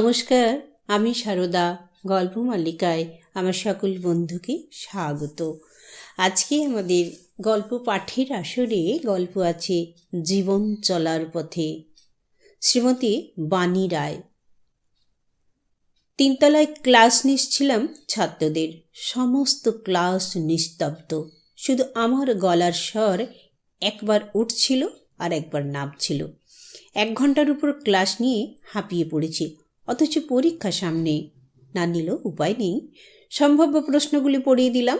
নমস্কার, আমি সারদা, গল্প মালিকায় আমার সকল বন্ধুকে স্বাগত। আজকে আমাদের গল্প পাঠের আসরে গল্প আছে জীবন চলার পথে। শ্রীমতী বাণী রায়। তিনতলায় ক্লাস নিচ্ছিলাম ছাত্রদের। সমস্ত ক্লাস নিস্তব্ধ। শুধু আমার গলার স্বর একবার উঠছিল আর একবার নামছিল। এক ঘণ্টার উপর ক্লাস নিয়ে হাঁপিয়ে পড়েছি। অথচ পরীক্ষা সামনে। না নিলেও উপায় নেই। সম্ভাব্য প্রশ্নগুলি পড়িয়ে দিলাম।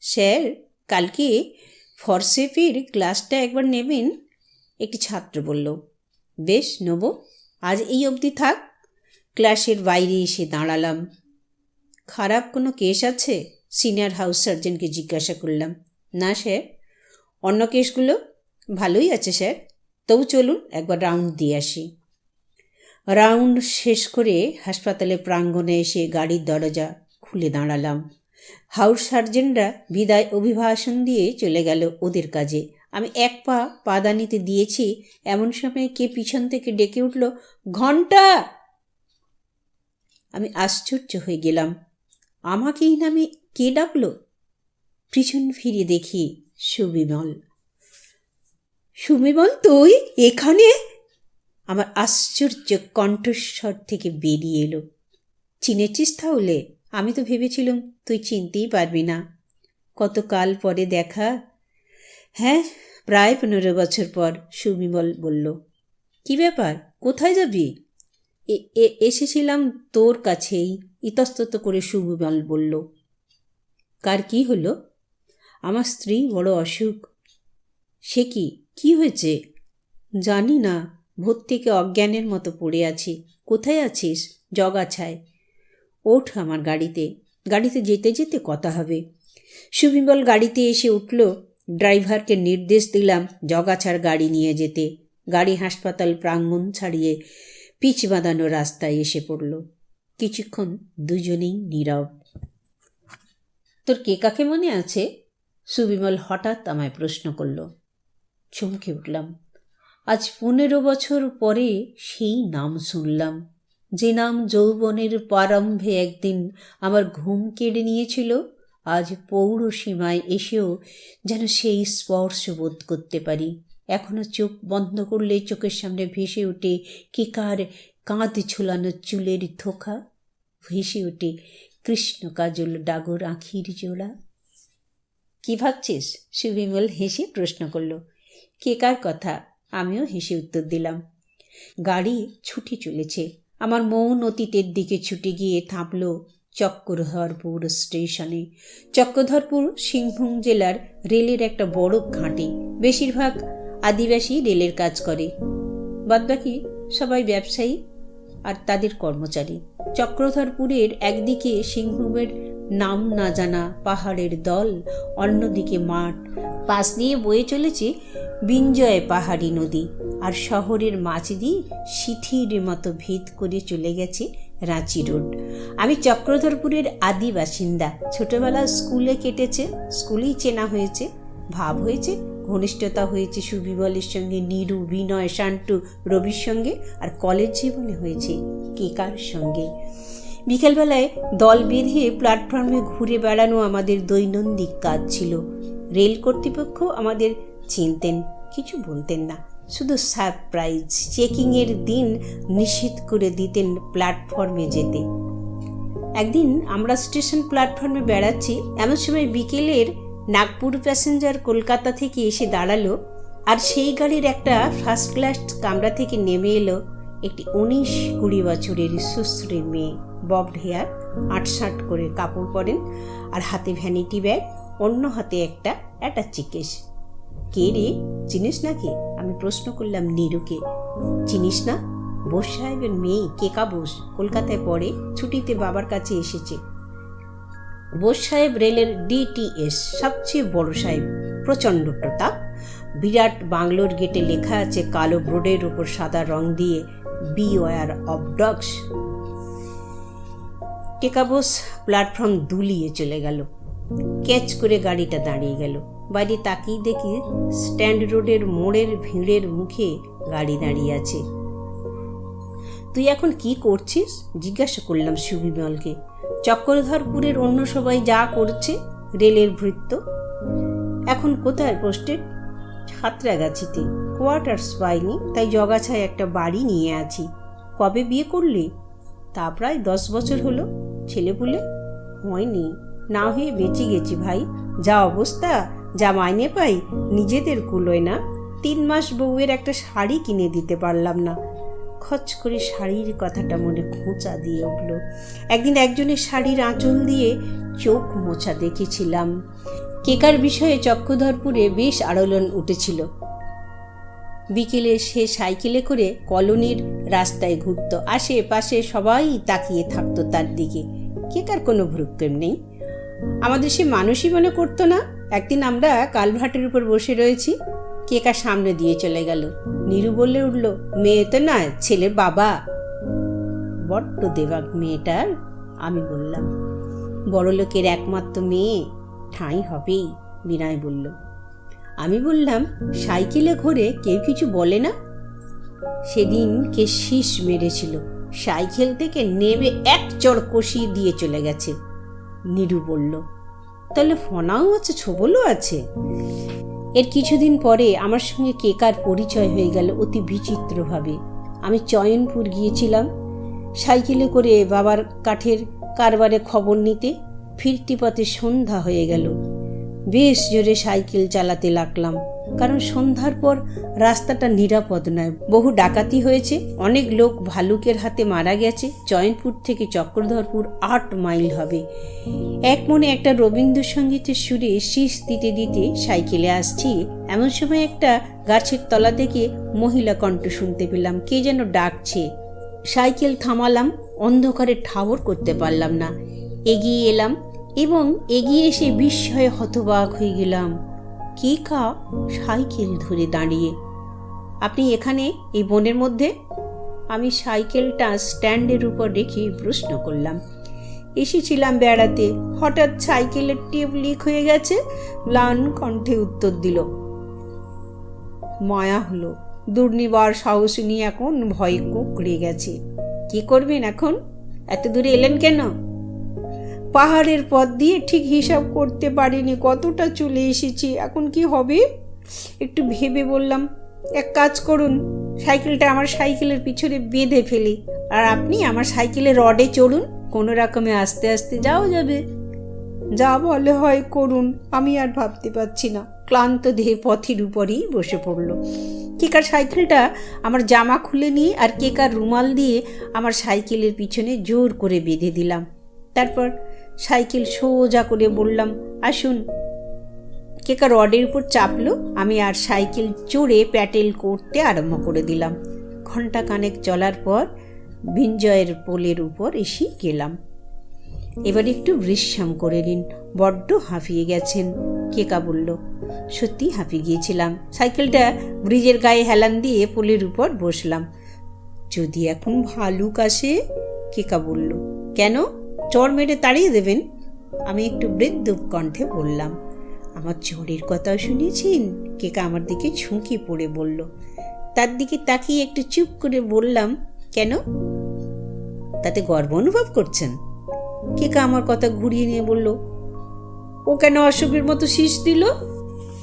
স্যার, কালকে ফরসেফের ক্লাসটা একবার নেবেন? একটি ছাত্র বলল, বেশ, নেব। আজ এই অবধি থাক। ক্লাসের বাইরে এসে দাঁড়ালাম। খারাপ কোনো কেস আছে? সিনিয়র হাউস সার্জনকে জিজ্ঞাসা করলাম, না, স্যার। অন্য কেসগুলো? ভালোই আছে, স্যার। তবু চলুন, একবার রাউন্ড দিয়ে আসি। রাউন্ড শেষ করে হাসপাতালে প্রাঙ্গণে এসে গাড়ির দরজা খুলে দাঁড়ালাম। হাউস সার্জেনরা বিদায় অভিভাষণ দিয়ে চলে গেল ওদের কাজে। আমি এক পা পাদানিতে দিয়েছি, এমন সময় কে পিছন থেকে ডেকে উঠল, ঘণ্টা! আমি আশ্চর্য হয়ে গেলাম। আমাকেই নামে কে ডাকলো? পিছন ফিরে দেখি সুবিমল। সুবিমল, তুই এখানে? আমার আশ্চর্য কণ্ঠস্বর থেকে বেরিয়ে এলো। চিনেছিস তাহলে? আমি তো ভেবেছিলাম তুই চিনতেই পারবি না। কতকাল পরে দেখা? হ্যাঁ প্রায় পনেরো বছর পর, সুবিমল বলল। কি ব্যাপার? কোথায় যাবি? এসেছিলাম তোর কাছেই, ইতস্তত করে সুবিমল বলল। কার কি হলো? আমার স্ত্রী বড় অসুখ। সে কি? কি হয়েছে? জানি না। ভোর থেকে অজ্ঞানের মতো পড়ে আছি। কোথায় আছিস? জগাছায় ওঠ আমার গাড়িতে। গাড়িতে যেতে যেতে কথা হবে। সুবিমল গাড়িতে এসে উঠল। ড্রাইভারকে নির্দেশ দিলাম জগাছার গাড়ি নিয়ে যেতে। গাড়ি হাসপাতাল প্রাঙ্গণ ছাড়িয়ে পিচ বাঁধানো রাস্তায় এসে পড়ল। কিছুক্ষণ দুজনেই নীরব। তোর কে কাকে মনে আছে? সুবিমল হঠাৎ আমায় প্রশ্ন করল। চমকে উঠলাম। আজ পনেরো বছর পরে সেই নাম শুনলাম। যে নাম যৌবনের প্রারম্ভে একদিন আমার ঘুম কেড়ে নিয়েছিল, আজ পৌর সীমায় এসেও যেন সেই স্পর্শ বোধ করতে পারি। এখনও চোখ বন্ধ করলে চোখের সামনে ভেসে ওঠে কেকার কাঁধ ঝুলানো চুলের থোকা ভেসে ওঠে কৃষ্ণ কাজল ডাগর আখির জোড়া। কি ভাবছিস? সুবিমল হেসে প্রশ্ন করল। কেকার কথা? আমিও হেসে উত্তর দিলাম, গাড়ি ছুটে চলেছে। আমার মৌন অতীতের দিকে ছুটে গিয়ে থামল চক্রধরপুর স্টেশনে। চক্রধরপুর সিংভূম জেলার রেলের একটা বড় ঘাঁটি। বেশিরভাগ আদিবাসী রেলের কাজ করে। বাদবাকি সবাই ব্যবসায়ী আর তাদের কর্মচারী। চক্রধরপুরের একদিকে সিংভূমের নাম না জানা পাহাড়ের দল, অন্যদিকে মাঠ। পাশ দিয়ে বয়ে চলেছে বিঞ্জয় পাহাড়ি নদী আর শহরের মাছ দিয়ে শিথির মতো ভেদ করে চলে গেছে রাঁচি রোড। আমি চক্রধরপুরের আদি বাসিন্দা। ছোটবেলা স্কুলে কেটেছে, স্কুলেই চেনা হয়েছে, ভাব হয়েছে, ঘনিষ্ঠতা হয়েছে সুবিবলের সঙ্গে, নিরু, বিনয়, শান্টু, রবির সঙ্গে আর কলেজ জীবনে হয়েছে কেকার সঙ্গে। বিকেলবেলায় দল বেঁধে প্ল্যাটফর্মে ঘুরে বেড়ানো আমাদের দৈনন্দিন কাজ ছিল। রেল কর্তৃপক্ষ আমাদের চিনতেন, কিছু বলতেন না। শুধু সারপ্রাইজ চেকিংয়ের দিন নিষেধ করে দিতেন প্ল্যাটফর্মে যেতে। একদিন আমরা স্টেশন প্ল্যাটফর্মে বেড়াচ্ছি, এমন সময় বিকেলের নাগপুর প্যাসেঞ্জার কলকাতা থেকে এসে দাঁড়াল আর সেই গাড়ির একটা ফার্স্ট ক্লাস কামরা থেকে নেমে এলো। একটি উনিশ কুড়ি বছরের সুশ্রী মেয়ে। ববড হেয়ার আটসাট করে কাপড় পরেন আর হাতে ভ্যানিটি ব্যাগ অন্য হাতে একটা অ্যাটাচি কেস কে রে, চিনিস নাকি? আমি প্রশ্ন করলাম নীরুকে। চিনিস না? বোস সাহেবের মেয়ে কেকা বোস কলকাতায় পড়ে, ছুটিতে বাবার কাছে এসেছে। বোস সাহেব রেলের ডিটিএস সবচেয়ে বড় সাহেব, প্রচণ্ড প্রতাপ। বিরাট বাংলোর গেটে লেখা আছে, কালো বোর্ডের উপর সাদা রং দিয়ে বি ওয়ার অব ডগস টেকাবোস প্ল্যাটফর্ম দুলিয়ে চলে গেল। ক্যাচ করে গাড়িটা দাঁড়িয়ে গেল। বাইরে তাকিয়ে দেখি স্ট্যান্ড রোডের মোড়ের ভিড়ের মুখে গাড়ি দাঁড়িয়ে আছে। তুই এখন কি করছিস? জিজ্ঞাসা করলাম সুবিমলকে। চক্রধরপুরের অন্য সবাই যা করছে, রেলের ভৃত্য। এখন কোথায় পোস্টেড সাঁতরাগাছিতে। কোয়ার্টার্স পাইনি, তাই জগাছায় একটা বাড়ি নিয়ে আছি। কবে বিয়ে করলি? তা প্রায় দশ বছর হলো। ছেলে পুলে হয়নি। না হয়ে বেঁচে গেছি ভাই। যা অবস্থা, যা মাইনে পাই, নিজেদের কুলোয় না। তিন মাস বউয়ের একটা শাড়ি কিনে দিতে পারলাম না। খচ করে শাড়ির কথাটা মনে খোঁচা দিয়ে উঠল। একদিন একজনের শাড়ির আঁচল দিয়ে চোখ মোছা দেখেছিলাম। কেকার বিষয়ে চক্রধরপুরে বেশ আড়লন উঠেছিল। বিকেলে সে সাইকেলে করে কলোনির রাস্তায় ঘুরত। আশেপাশে সবাই তাকিয়ে থাকতো তার দিকে। কেকার কোনো ভ্রুক্ষেপ নেই? আমাদের সে মানুষই মনে করতো না। একদিন আমরা কালভাটের উপর বসে রয়েছি। কেকা সামনে দিয়ে চলে গেল। নীরু বলে উঠল, মেয়ে তো নয় ছেলের বাবা। বড্ড দেবাক মেয়েটার, আমি বললাম। বড় লোকের একমাত্র মেয়ে, ঠাঁই হবেই, বিনয় বলল। আমি বললাম, সাইকেলে ঘোরে কেউ কিছু বলে না? সেদিন কে শীষ মেরেছিল। সাইকেল থেকে নেমে এক চড় কষিয়ে দিয়ে চলে গেছে। নিরু বলল, তাহলে ফনাও আছে, ছোবলও আছে? এর কিছুদিন পরে আমার সঙ্গে কেকার পরিচয় হয়ে গেল অতি বিচিত্রভাবে। আমি চয়নপুর গিয়েছিলাম। সাইকেলে করে বাবার কাঠের কারবারে খবর নিতে ফিরতি পথে সন্ধ্যা হয়ে গেল। বেশ জোরে সাইকেল চালাতে লাগলাম। কারণ সন্ধ্যার পর রাস্তাটা নিরাপদ নয়। বহু ডাকাতি হয়েছে, অনেক লোক ভালুকের হাতে মারা গেছে। জয়নপুর থেকে চক্রধরপুর আট মাইল হবে। এক মনে একটা রবীন্দ্রসঙ্গীতের সুরে শীষ দিতে দিতে সাইকেলে আসছি। এমন সময় একটা গাছের তলা থেকে মহিলা কণ্ঠ শুনতে পেলাম, কে যেন ডাকছে। সাইকেল থামালাম, অন্ধকারে ঠাওর করতে পারলাম না। এগিয়ে এলাম এবং এগিয়ে এসে বিস্ময়ে হতবাক হয়ে গেলাম। কে কা সাইকেল ধরে দাঁড়িয়ে? আপনি এখানে, এই বনের মধ্যে? আমি সাইকেলটা স্ট্যান্ডের উপর রেখে প্রশ্ন করলাম। এসেছিলাম বেড়াতে। হঠাৎ সাইকেলের টিউব লিক হয়ে গেছে। ম্লান কণ্ঠে উত্তর দিল, মায়া হলো। দুর্নিবার সাহস নিয়ে এখন ভয়ে কুকড়ে গেছে। কি করবেন এখন? এত দূরে এলেন কেন? পাহাড়ের পথ দিয়ে ঠিক হিসাব করতে পারিনি, কতটা চলে এসেছি, এখন কি হবে? একটু ভেবে বললাম, এক কাজ করুন, সাইকেলটা আমার সাইকেলের পিছনে বেঁধে ফেলি। আর আপনি আমার সাইকেলে রডে চড়ুন, কোনো রকমে আস্তে আস্তে যাও যাবে। যা বলে হয় করুন, আমি আর ভাবতে পারছি না। ক্লান্ত দেহে পথের উপরেই বসে পড়ল। কেকার সাইকেলটা আমার জামা খুলে নিয়ে আর কেকার রুমাল দিয়ে আমার সাইকেলের পিছনে জোর করে বেঁধে দিলাম। তারপর সাইকেল সোজা করে বললাম, আসুন। কেকা রডের উপর চাপলো, আমি আর সাইকেল চড়ে প্যাটেল করতে আরম্ভ করে দিলাম। ঘণ্টা কানেক চলার পর ভিঞ্জয়ের পোলের উপর এসে গেলাম। এবার একটু বিশ্রাম করে নিন, বড্ড হাঁফিয়ে গেছেন, কেকা বলল। সত্যি হাঁপিয়ে গিয়েছিলাম। সাইকেলটা ব্রিজের গায়ে হেলান দিয়ে পোলের উপর বসলাম। যদি এখন ভালুক আসে, কেকা বলল। কেন? চর মেরে তাড়িয়ে দেবেন। আমি একটু বৃদ্ধ কণ্ঠে বললাম, আমার চোরের কথাও শুনেছেন? কেকা আমার দিকে ঝুঁকি পড়ে বলল, তার দিকে তাকিয়ে একটু চুপ করে বললাম, কেন? তাতে গর্ব অনুভব করছেন? কেকা আমার কথা ঘুরিয়ে নিয়ে বলল, ও কেন অশুভের মতো শীষ দিল?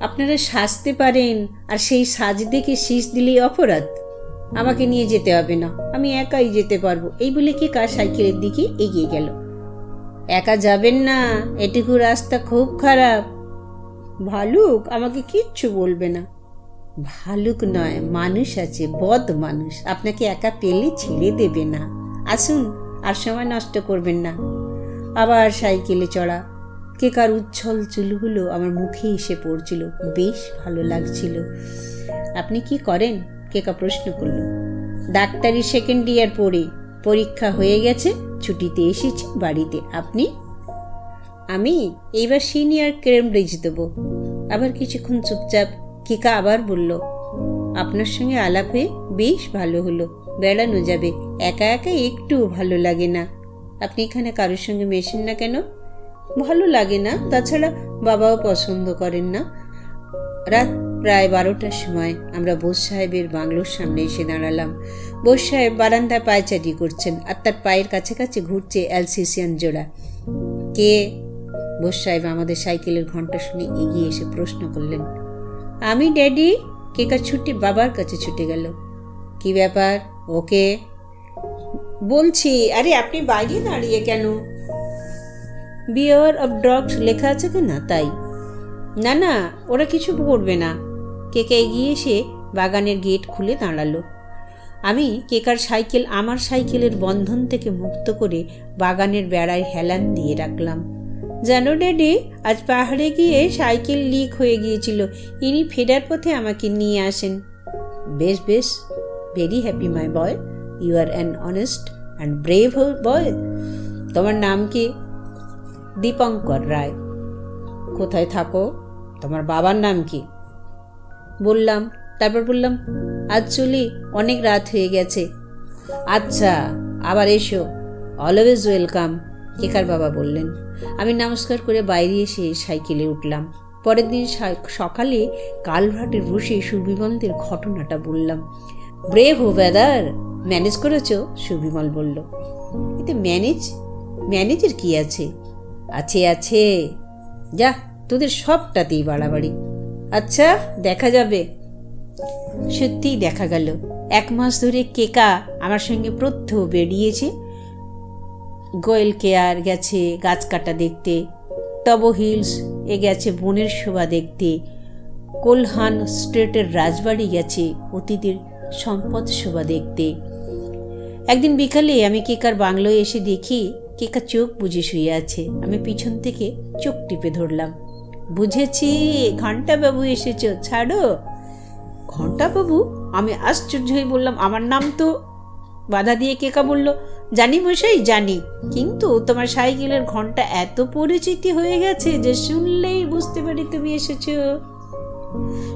আপনারা সাজতে পারেন, আর সেই সাজ দেখে শীষ দিলেই অপরাধ। আমাকে নিয়ে যেতে হবে না, আমি একাই যেতে পারব। এই বলে কেকা সাইকেলের দিকে এগিয়ে গেল। একা যাবেন না। এটুকু রাস্তা খুব খারাপ। ভালুক আমাকে কিচ্ছু বলবে না। ভালুক নয়, মানুষ আছে, বদ মানুষ। আপনাকে একা পেলে ছেড়ে দেবে না। আসুন, আর সময় নষ্ট করবেন না। আবার সাইকেলে চড়া। কেকার উচ্ছল চুলগুলো আমার মুখে এসে পড়ছিল। বেশ ভালো লাগছিল। আপনি কি করেন? কেকা প্রশ্ন করল। ডাক্তারি সেকেন্ড ইয়ার পড়ে। পরীক্ষা হয়ে গেছে। ছুটিতে এসেছি বাড়িতে। আপনি? আমি? এইবার সিনিয়র ক্রেমব্রিজ দেবো। আবার কিছুক্ষণ চুপচাপ কেকা আবার বলল, আপনার সঙ্গে আলাপ হয়ে বেশ ভালো হলো। বেড়ানো যাবে। একা একা একটু ভালো লাগে না। আপনি এখানে কারোর সঙ্গে মেশেন না কেন? ভালো লাগে না। তাছাড়া বাবাও পছন্দ করেন না। রাত প্রায় বারোটার সময় আমরা বোস সাহেবের বাংলোর সামনে এসে দাঁড়ালাম। বোস সাহেব বারান্দায় পায়চারি করছেন আর তার পায়ের কাছাকাছি ঘুরছে অ্যালসিসিয়ান জোড়া। কে? বোস সাহেব আমাদের সাইকেলের ঘণ্টা শুনে এগিয়ে এসে প্রশ্ন করলেন। আমি, ড্যাডি? কেকার ছুটি? বাবার কাছে ছুটে গেল। কি ব্যাপার? ওকে? বলছি, আরে আপনি বাইরে দাঁড়িয়ে কেন? বিয়ার অফ ড্রগস লেখা আছে কি না তাই? না না, ওরা কিছু করবে না। কেকে এগিয়ে এসে বাগানের গেট খুলে দাঁড়াল। আমি কেকার সাইকেল আমার সাইকেলের বন্ধন থেকে মুক্ত করে বাগানের বেড়ায় হেলান দিয়ে রাখলাম। জানো, ড্যাডি, আজ পাহাড়ে গিয়ে সাইকেল লিক হয়ে গিয়েছিল। ইনি ফেরার পথে আমাকে নিয়ে আসেন। বেশ বেশ। Very happy my boy you are an honest and brave boy তোমার নাম কি? দীপঙ্কর রায়। কোথায় থাকো? তোমার বাবার নাম কি? বললাম, তারপর বললাম, আজ চলি অনেক রাত হয়ে গেছে। আচ্ছা আবার এসো অলওয়েজ ওয়েলকাম কেকার বাবা বললেন। আমি নমস্কার করে বাইরে এসে সাইকেলে উঠলাম। পরের দিন সকালে কালভার্টে বসে সুবিমলদের ঘটনাটা বললাম। ব্রেভ হো ব্যাদার ম্যানেজ করেছ? সুবিমল বলল। এতে ম্যানেজ ম্যানেজের কি আছে? আছে আছে। যা, তোদের সবটাতেই বাড়াবাড়ি। আচ্ছা দেখা যাবে। সত্যিই দেখা গেল। এক মাস ধরে কেকা আমার সঙ্গে প্রত্যহ বেরিয়েছে। গোয়েল কেয়ার গেছে গাছ কাটা দেখতে। টব হিলস এ গেছে বনের শোভা দেখতে। কোলহান স্ট্রেটের রাজবাড়ি গেছে অতীতের সম্পদ শোভা দেখতে। একদিন বিকালে আমি কেকার বাংলোয় এসে দেখি, কেকা চোখ বুঝে শুয়ে আছে। আমি পিছন থেকে চোখ টিপে ধরলাম। বুঝেছি ঘন্টাবাবু এসেছ, ছাড়ো। ঘন্টাবাবু আমি আশ্চর্য হয়ে বললাম, আমার নাম তো বাধা দিয়ে কেকা বলল, জানি মশাই, জানি। কিন্তু তোমার সাইকেলের ঘণ্টা এত পরিচিতি হয়ে গেছে যে শুনলেই বুঝতে পারি তুমি এসেছ।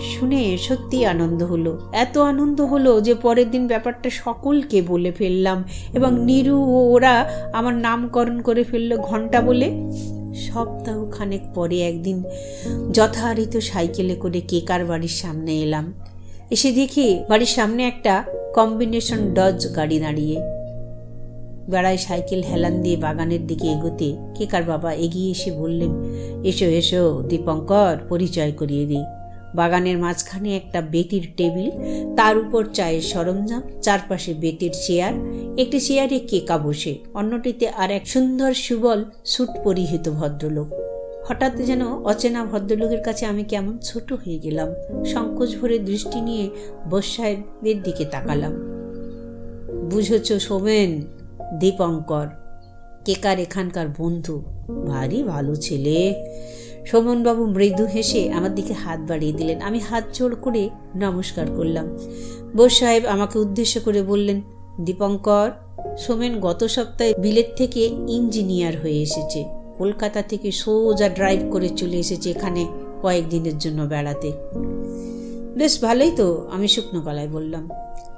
শুনে সত্যি আনন্দ হলো। এত আনন্দ হলো যে পরের দিন ব্যাপারটা সকলকে বলে ফেললাম এবং নিরু ও ওরা আমার নামকরণ করে ফেলল ঘণ্টা বলে। সপ্তাহ খানেক পরে একদিন যথারীত সাইকেলে করে কেকার বাড়ির সামনে এলাম। এসে দেখি বাড়ির সামনে একটা কম্বিনেশন ডজ গাড়ি দাঁড়িয়ে। বেড়ায় সাইকেল হেলান দিয়ে বাগানের দিকে এগোতে কেকার বাবা এগিয়ে এসে বললেন, এসো এসো, দীপঙ্কর, পরিচয় করিয়ে দিই। বাগানের মাঝখানে একটা বেতির টেবিল, তার উপর চায়ের সরঞ্জাম, চারপাশে বেতের চেয়ার, একটি চেয়ারে কেকা বসে, অন্যটিতে আর এক সুন্দর সুবল সুট পরিহিত ভদ্রলোক। হঠাৎ যেন অচেনা ভদ্রলোকের কাছে আমি কেমন ছোট হয়ে গেলাম। সংকোচ ভরে দৃষ্টি নিয়ে বোস সাহেবের দিকে তাকালাম। বুঝেছ সোমেন, দীপঙ্কর, কেকার এখানকার বন্ধু, ভারী ভালো ছেলে। সোমনবাবু মৃদু হেসে আমার দিকে হাত বাড়িয়ে দিলেন। আমি হাত জোড় করে নমস্কার করলাম। বোস সাহেব আমাকে উদ্দেশ্য করে বললেন, দীপঙ্কর, সোমেন গত সপ্তাহে বিলেত থেকে ইঞ্জিনিয়ার হয়ে এসেছে। কলকাতা থেকে সোজা ড্রাইভ করে চলে এসেছে এখানে কয়েকদিনের জন্য বেড়াতে। বেশ ভালোই তো, আমি শুকনো গলায় বললাম।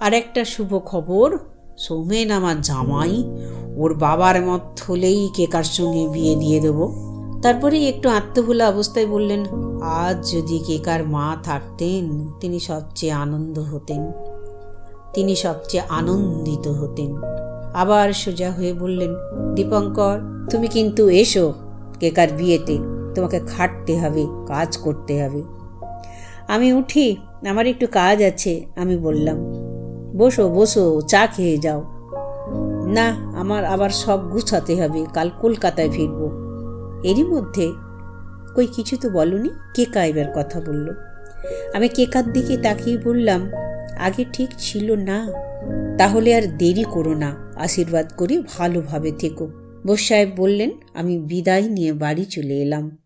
আর একটা শুভ খবর, সৌমেন আমার জামাই, ওর বাবার মত হলেই কেকার সঙ্গে বিয়ে দিয়ে দেবো। তারপরে একটু আত্মভোলা অবস্থায় বললেন, আজ যদি কেকার মা থাকতেন, তিনি সবচেয়ে আনন্দ হতেন। তিনি সবচেয়ে আনন্দিত হতেন। আবার সোজা হয়ে বললেন, দীপঙ্কর, তুমি কিন্তু এসো কেকার বিয়েতে। তোমাকে খাটতে হবে, কাজ করতে হবে। আমি উঠি, আমার একটু কাজ আছে, আমি বললাম। বসো বসো, চা খেয়ে যাও। না, আমার আবার সব গুছাতে হবে, কাল কলকাতায় ফিরবো। এরই মধ্যে কই কিছু তো বলনি। কেকা এবার কথা বলল। আমি কেকার দিকে তাকিয়ে বললাম, আগে ঠিক ছিল না, তাহলে আর দেরি করো না, আশীর্বাদ করে ভালোভাবে থেকো। বোস সাহেব বললেন, আমি বিদায় নিয়ে বাড়ি চলে এলাম।